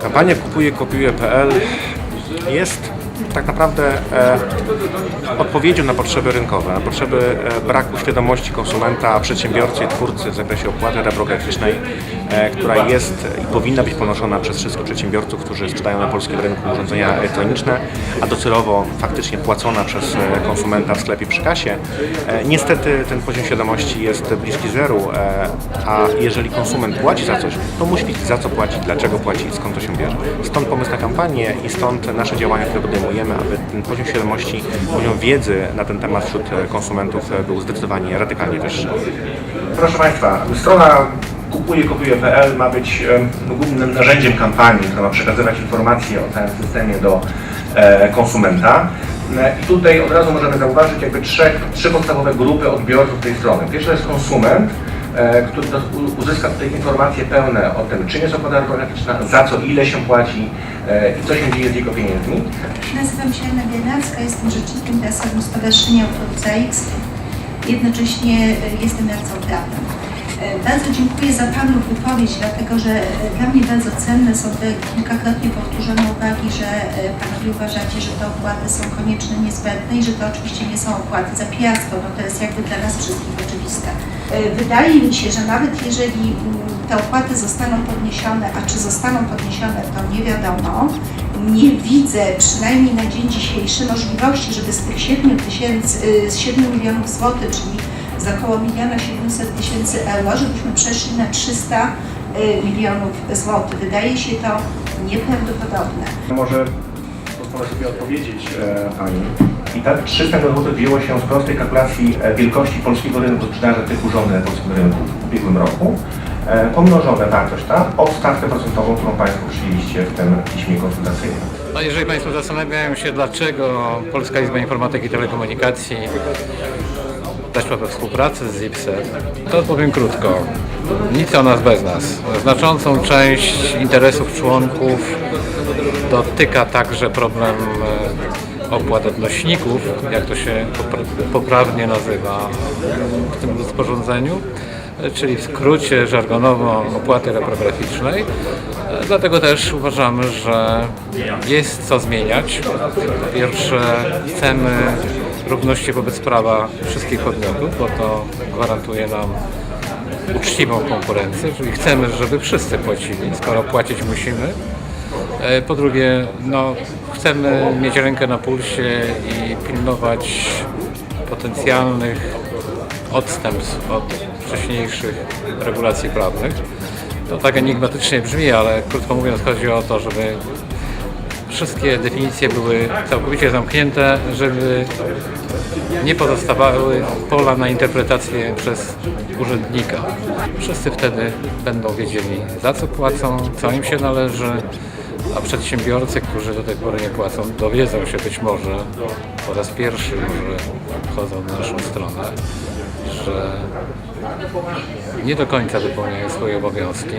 Kampania Kupuję, kopiuję.pl jest tak naprawdę e, odpowiedzią na potrzeby rynkowe, na potrzeby e, braku świadomości konsumenta, przedsiębiorcy twórcy w zakresie opłaty reprograficznej, która jest i powinna być ponoszona przez wszystkich przedsiębiorców, którzy sprzedają na polskim rynku urządzenia elektroniczne, a docelowo faktycznie płacona przez e, konsumenta w sklepie przy kasie. E, niestety ten poziom świadomości jest bliski zeru, e, a jeżeli konsument płaci za coś, to musi wiedzieć za co płaci, dlaczego płaci i skąd to się bierze. Stąd pomysł na kampanię i stąd nasze działania, które podejmujemy, aby ten poziom świadomości, poziom wiedzy na ten temat wśród e, konsumentów e, był zdecydowanie radykalnie wyższy. Proszę Państwa, strona kupuje kopiuje.pl ma być głównym narzędziem kampanii, która ma przekazywać informacje o całym systemie do e, konsumenta. E, I tutaj od razu możemy zauważyć jakby trzech, trzy podstawowe grupy odbiorców tej strony. Pierwsza jest konsument, e, który uzyska tutaj informacje pełne o tym, czym jest opłata za co, ile się płaci i co się dzieje z jego pieniędzmi. Nazywam się Anna Biernacka, jestem rzecznikiem Dasadu Stowarzyszenia Autorów ZAX. Jednocześnie jestem. E, Bardzo dziękuję za Panu wypowiedź, dlatego że e, dla mnie bardzo cenne są te kilkakrotnie powtórzone uwagi, że e, Panowie uważacie, że te opłaty są konieczne, niezbędne i że to oczywiście nie są opłaty za pijactwo. No to jest jakby dla nas wszystkich oczywiste. E, Wydaje mi się, że nawet jeżeli mm, te opłaty zostaną podniesione, a czy zostaną podniesione, to nie wiadomo. Nie widzę, przynajmniej na dzień dzisiejszy, możliwości, żeby z tych 7 tysięcy, z 7 milionów złotych, czyli z około 1 700 tysięcy euro, żebyśmy przeszli na 300 y, milionów złotych. Wydaje się to nieprawdopodobne. Może pozwolę sobie odpowiedzieć e, Pani. I tak 300 milionów złotych wzięło się z prostej kalkulacji e, wielkości polskiego rynku sprzedaży tych urządzeń na polskim rynku w ubiegłym roku. E, pomnożone wartość ta o stawkę procentową, którą Państwo przyjęliście w tym piśmie konsultacyjnym. No jeżeli Państwo zastanawiają się, dlaczego Polska Izba Informatyki i Telekomunikacji weszła we współpracę z ZIPSem, to odpowiem krótko. Nic o nas bez nas. Znaczącą część interesów członków dotyka także problem e, opłat odnośników, jak to się popra- poprawnie nazywa w tym rozporządzeniu, e, czyli w skrócie żargonowo opłaty reprograficznej. E, Dlatego też uważamy, że jest co zmieniać. Po pierwsze chcemy równości wobec prawa wszystkich podmiotów, bo to gwarantuje nam uczciwą konkurencję, czyli chcemy, żeby wszyscy płacili, skoro płacić musimy. E, Po drugie, no, chcemy mieć rękę na pulsie i pilnować potencjalnych odstępstw od wcześniejszych regulacji prawnych. To tak enigmatycznie brzmi, ale krótko mówiąc chodzi o to, żeby wszystkie definicje były całkowicie zamknięte, żeby nie pozostawały pola na interpretację przez urzędnika. Wszyscy wtedy będą wiedzieli, za co płacą, co im się należy, a przedsiębiorcy, którzy do tej pory nie płacą, dowiedzą się być może po raz pierwszy, może wchodzą na naszą stronę, że nie do końca wypełniają swoje obowiązki.